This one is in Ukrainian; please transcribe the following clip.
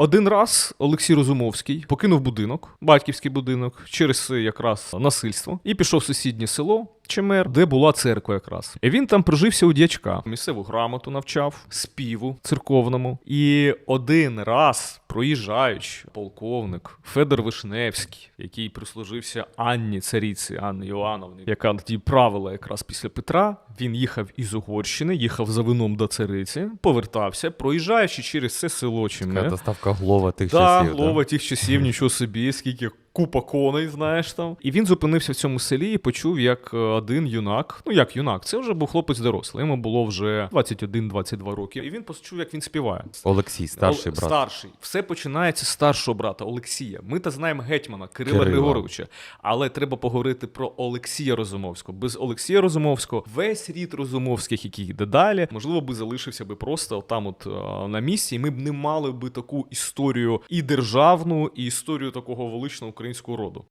Один раз Олексій Розумовський покинув будинок, батьківський будинок, через якраз насильство, і пішов в сусіднє село. Чемер, де була церква якраз. І він там прожився у дячка. Місцеву грамоту навчав, співу церковному. І один раз, проїжджаючи, полковник Федор Вишневський, який прислужився Анні цариці, Анні Іоанновні, яка тоді правила якраз після Петра, він їхав із Угорщини, їхав за вином до цариці, повертався, проїжджаючи через це село Така Чемер. доставка глова тих Да, часів. лова тих часів, нічого собі, скільки купа коней, знаєш там. І він зупинився в цьому селі і почув, як е, один юнак, ну як юнак, це вже був хлопець дорослий, йому було вже 21-22 роки. І він почув, як він співає. Олексій, старший Ол- брат. Старший. Все починається з старшого брата Олексія. Ми та знаємо гетьмана Кирила, Кирила. Григоровича. Але треба поговорити про Олексія Розумовського. Без Олексія Розумовського весь рід Розумовських, який йде далі, можливо, би залишився би просто там, от е, на місці, і ми б не мали би таку історію і державну, і історію такого величного українського роду.